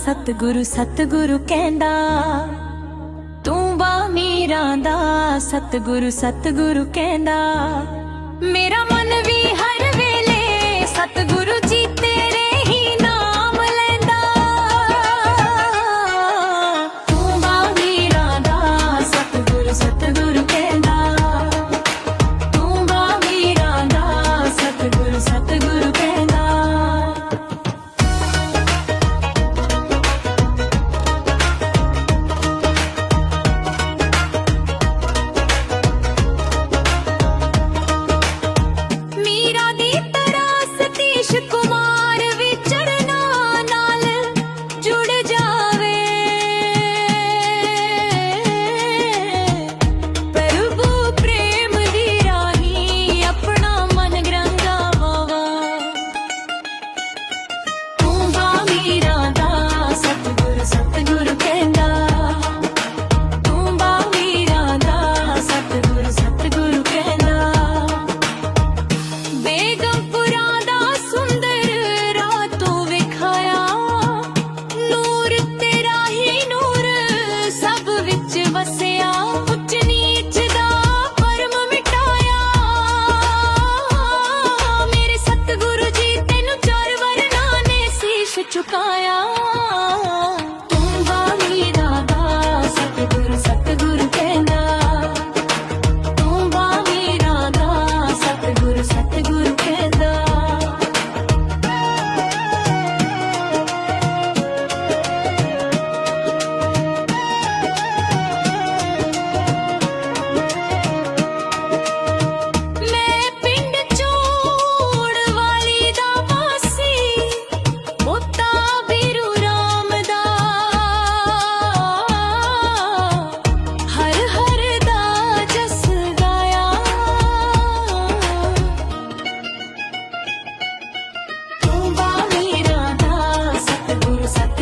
ਸਤਿਗੁਰੂ ਸਤਿਗੁਰੂ ਕਹਿੰਦਾ ਤੂੰ ਬਾ ਮੀਰਾਂ ਦਾ। ਸਤਿਗੁਰੂ ਸਤਿਗੁਰੂ ਕਹਿੰਦਾ ਮੇਰਾ ਮਨ ਵੀ ਹਰ